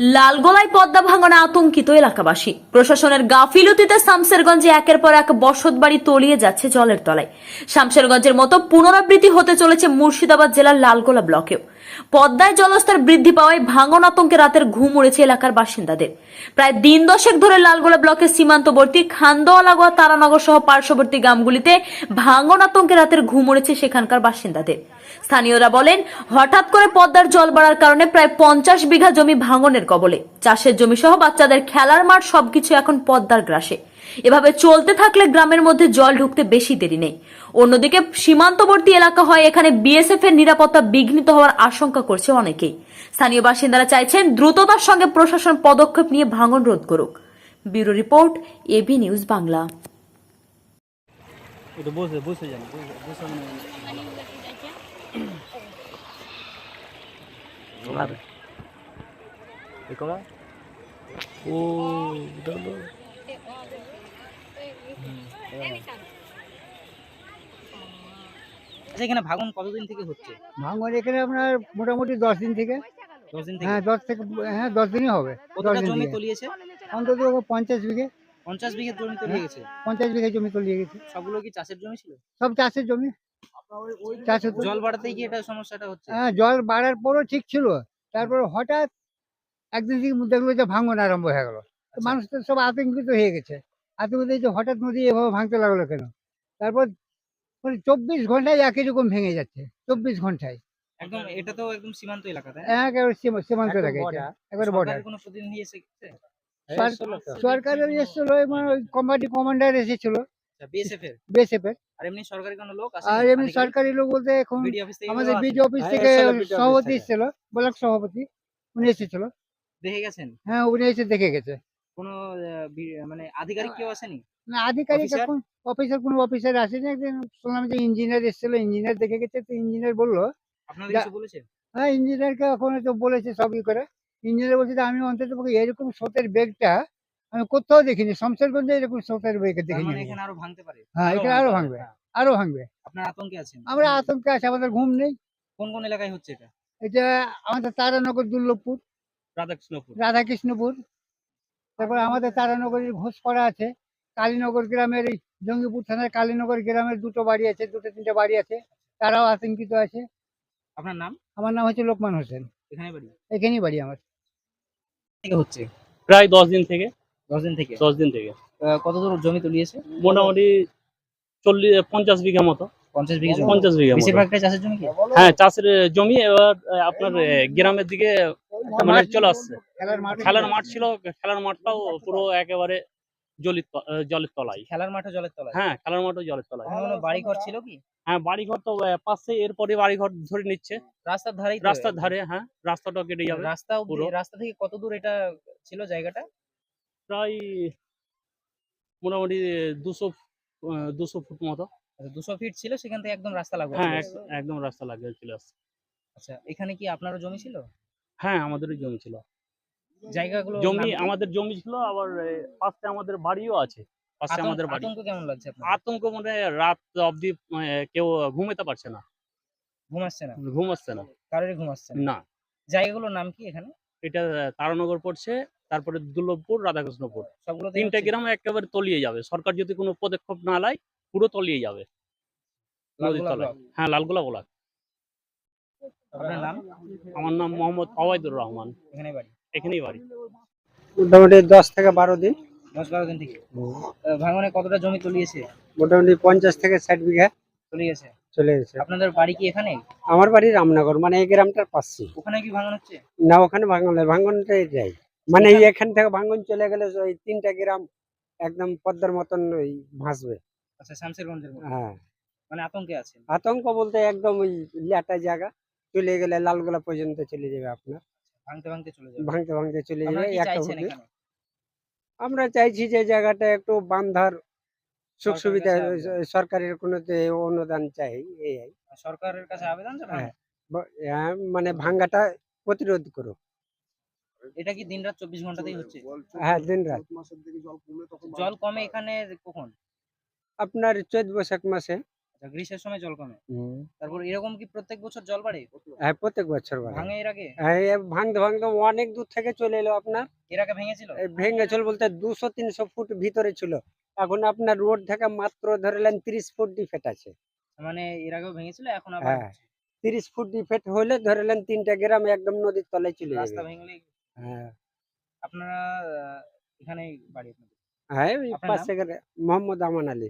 লালগোলায় পদ্মা ভাঙনে আতঙ্কিত এলাকাবাসী। প্রশাসনের গাফিলতিতে শামসেরগঞ্জে একের পর এক বসত বাড়ি তলিয়ে যাচ্ছে জলের তলায়। শামসেরগঞ্জের মতো পুনরাবৃত্তি হতে চলেছে মুর্শিদাবাদ জেলার লালগোলা ব্লকেও। পদ্মায় জলস্তর বৃদ্ধি পাওয়ায় ভাঙন আতঙ্কে রাতের ঘুম উড়েছে এলাকার বাসিন্দাদের। প্রায় দিন দশেক ধরে লালগোলা ব্লকের সীমান্তবর্তী খান্দোয়া লাগোয়া তারানগর সহ পার্শ্ববর্তী গ্রামগুলিতে ভাঙন আতঙ্কে রাতের ঘুম উড়েছে সেখানকার বাসিন্দাদের। স্থানীয়রা বলেন, হঠাৎ করে পদ্মার জল বাড়ার কারণে প্রায় পঞ্চাশ বিঘা জমি ভাঙনের কবলে। চাষের জমি সহ বাচ্চাদের খেলার মাঠ সবকিছু এখন পদ্মার গ্রাসে। এভাবে চলতে থাকলে গ্রামের মধ্যে জল ঢুকতে বেশি দেরি নেই। অন্যদিকে সীমান্তবর্তী এলাকা হয় এখানে বিএসএফ এর নিরাপত্তা বিঘ্নিত হওয়ার আশঙ্কা করছে অনেকেই। স্থানীয় বাসিন্দারা চাইছেন দ্রুততার সঙ্গে প্রশাসন পদক্ষেপ নিয়ে ভাঙন রোধ করুক। Bureau report AB news Bangla. একটু বসে বসে যান বসে বসে ও দাদা। আচ্ছা এখানে ভাঙন কতদিন থেকে হচ্ছে? ভাঙন এখানে আপনার মোটামুটি দশ দিন থেকে। দশ দিন থেকে? হ্যাঁ দশ থেকে হ্যাঁ দশ দিনই হবে। কতটা জমি তলিয়েছে? অন্তত পঞ্চাশ বিঘে। পঞ্চাশ বিঘে জমি তলিয়ে গেছে পঞ্চাশ বিঘে জমি তলিয়ে গেছে। সবগুলো কি চাষের জমি ছিল? সব চাষের জমি। চাষ জল বাড়াতেই কি এটা সমস্যাটা হচ্ছে? হ্যাঁ জল বাড়ার পরও ঠিক ছিল। তারপর হঠাৎ একদিন থেকে দেখল যে ভাঙন আরম্ভ হয়ে গেল। মানুষ তো সব আতঙ্কিত হয়ে গেছে। আতঙ্কিত হয়ে যে হঠাৎ নদী এভাবে ভাঙতে লাগল কেন? তারপর মানে চব্বিশ ঘন্টায় একই রকম ভেঙে যাচ্ছে চব্বিশ ঘন্টায়। একদম এটা তো একদম সীমান্ত এলাকা তাই না? একেবারে সীমান্ত এলাকা এটা একবারে বর্ডার কোনো প্রতিনিধি এসেছে সরকারের এসেছিল মানে কমান্ডি কমান্ডার এসেছিল। বিএসএফ এর? বিএসএফ এর। আর এমনি সরকারি কোনো লোক আছে আর এমনি সরকারি লোক বলতে এখন আমাদের আছে? বিডি অফিস হ্যাঁ, থেকে সভাপতি। এসেছিল ব্লক সভাপতি উনি এসেছিল। দেখে গেছেন? হ্যাঁ উনি এসে দেখে গেছে। কোনো মানে আধিকারিক কেউ আসেনি? না আধিকারিক? এখন অফিসার কোনো অফিসার আসেনি। একদিন শুনলাম যে ইঞ্জিনিয়ার এসেছিল ইঞ্জিনিয়ার দেখে গেছে তো ইঞ্জিনিয়ার বলল হ্যাঁ ইঞ্জিনিয়ারকে এখন তো বলেছে সবই করে। ইঞ্জিনিয়ার বলছে যে আমি অন্তত পক্ষে এরকম স্রোতের বেগটা আমি কোথাও দেখিনি। শমশেরগঞ্জে এরকম স্রোতের বেগ দেখিনি মানে এখানে আরও ভাঙতে পারে? হ্যাঁ এখানে আরও ভাঙবে হ্যাঁ। আরও ভাঙবে। আপনার আতঙ্কে আছেন? আমরা আতঙ্কে আছি আমাদের ঘুম নেই। কোন কোন এলাকায় হচ্ছে এটা? এটা আমাদের তারানগর দুর্লভপুর রাধাকৃষ্ণপুর। রাধাকৃষ্ণপুর। তারপর আমাদের তারানগরের ঘোষপাড়া আছে। কালীনগর গ্রামের এই জঙ্গিপুর থানার কালীনগর গ্রামের দুটো বাড়ি আছে দুটো তিনটে বাড়ি আছে। তারাও আতঙ্কিত আছে। আপনার নাম? আমার নাম হচ্ছে লোকমান হোসেন। এখানে বাড়ি? এখানেই বাড়ি আমার। হচ্ছে? প্রায় দশ দিন থেকে। দশ দিন থেকে? দশ দিন থেকে। আহ, কত দূর জমি তলিয়েছে? মোটামুটি চল্লিশ পঞ্চাশ বিঘা মতো। পঞ্চাশ বিঘা পঞ্চাশ বিঘা বেশিরভাগটাই চাষের জমি হ্যাঁ চাষের জমি এবার আপনার গ্রামের দিকে মানে চলে আসছে। খেলার মাঠ ছিল খেলার মাঠটাও পুরো একেবারে জলির জলের তলায়। খেলার মাঠে জলের তলায়? হ্যাঁ খেলার মাঠও জলের তলায়। বাড়ি ঘর ছিল কি? হ্যাঁ বাড়িঘর তো পাশে এরপরে বাড়িঘর ধরে নিচ্ছে। রাস্তার ধারে রাস্তার ধারে হ্যাঁ রাস্তাটা কেটে যাবে রাস্তা রাস্তা থেকে কত দূর এটা ছিল জায়গাটা? প্রায় মোটামুটি দুশো দুশো ফুট মতো। দুশো ফিট ছিল সেখান থেকে একদম রাস্তা লাগবে হ্যাঁ এক- একদম রাস্তা লাগিয়ে চলে আসছে। আচ্ছা এখানে কি আপনারও জমি ছিল? হ্যাঁ আমাদেরই জমি ছিল। জায়গাগুলো জমি আমাদের জমি ছিল আবার পাশে আমাদের বাড়িও আছে। পাশে আমাদের বাড়ি। আতঙ্ক কেমন লাগছে আপনার? আতঙ্ক মানে রাত অবধি কেউ ঘুমাতে পারছে না। ঘুম আসছে না? ঘুম আসছে না। কারোরই ঘুম আসছে না? জায়গাগুলোর নাম কি এখানে? এটা তারানগর পড়ছে তারপরে দুর্লভপুর রাধাকৃষ্ণপুর। সবগুলো তিনটা গ্রাম একেবারে তলিয়ে যাবে। সরকার যদি কোনো পদক্ষেপ না নেয় পুরো তলিয়ে যাবে। নদীর তলায়। ব্লক। হ্যাঁ লালগোলা বলা আপনার নাম? আমার নাম মোহাম্মদ আওয়াইদুর রহমান। এখানে বাড়ি? এখানেই বাড়ি। মোটামুটি দশ থেকে বারো দিন। দশ বারো দিন থেকে ভাঙনে কতটা জমি তলিয়েছে? মোটামুটি পঞ্চাশ থেকে ষাট বিঘা গেছে চলে গেছে। আপনাদের বাড়ি কি এখানে? আমার বাড়ি রামনগর মানে এই গ্রামটার পাশে। ওখানে কি ভাঙন হচ্ছে? না ওখানে ভাঙন ভাঙনটাই যাই। মানে এখান থেকে ভাঙন চলে গেলে ওই তিনটা গ্রাম একদম পদ্মার মতন ওই ভাসবে। আচ্ছা শামসেরগঞ্জের হ্যাঁ। মানে আতঙ্কে আছে আতঙ্ক বলতে একদম ওই ল্যাটা জায়গা। চলে গেলে লালগোলা পর্যন্ত চলে যাবে আপনার। ভাঙতে ভাঙতে চলে যাবে। ভাঙতে ভাঙতে চলে যাবে একটা চাইছেন আমরা চাইছি যে জায়গাটা একটু বান্ধার সুখ সুবিধা সরকারের কোনো যে অনুদান চাই এই। সরকারের কাছে আবেদন জানান? হ্যাঁ। হ্যাঁ, মানে ভাঙ্গাটা প্রতিরোধ করো এটা কি দিন রাত চব্বিশ ঘন্টাতেই হচ্ছে? হ্যাঁ দিন রাত জল কমে এখানে কখন? আপনার চৈত বৈশাখ মাসে। আচ্ছা গ্রীষ্মের সময় জল কমে। তারপর এরকম কি প্রত্যেক বছর জল বাড়ে? হ্যাঁ প্রত্যেক বছর বাড়ে। ভাঙে এর আগে? হ্যাঁ, ভাঙতে ভাঙতে অনেক দূর থেকে চলে এলো আপনার। এর আগে ভেঙেছিল? এই ভেঙে চল বলতে দুশো তিনশো ফুট ভিতরে ছিল। এখন আপনার রোড থেকে মাত্র ধরলেন তিরিশ ফুট ডিফেট আছে। মানে এর আগেও ভেঙেছিল এখন আবার হ্যাঁ তিরিশ ফুট ডিফেট হলে ধরলেন তিনটা গ্রাম একদম নদীর তলায় চলে রাস্তা যাবে ভেঙে হ্যাঁ। আপনারা এখানে বাড়ি আপনাদের? হ্যাঁ পাশে মোহাম্মদ আমান আলী।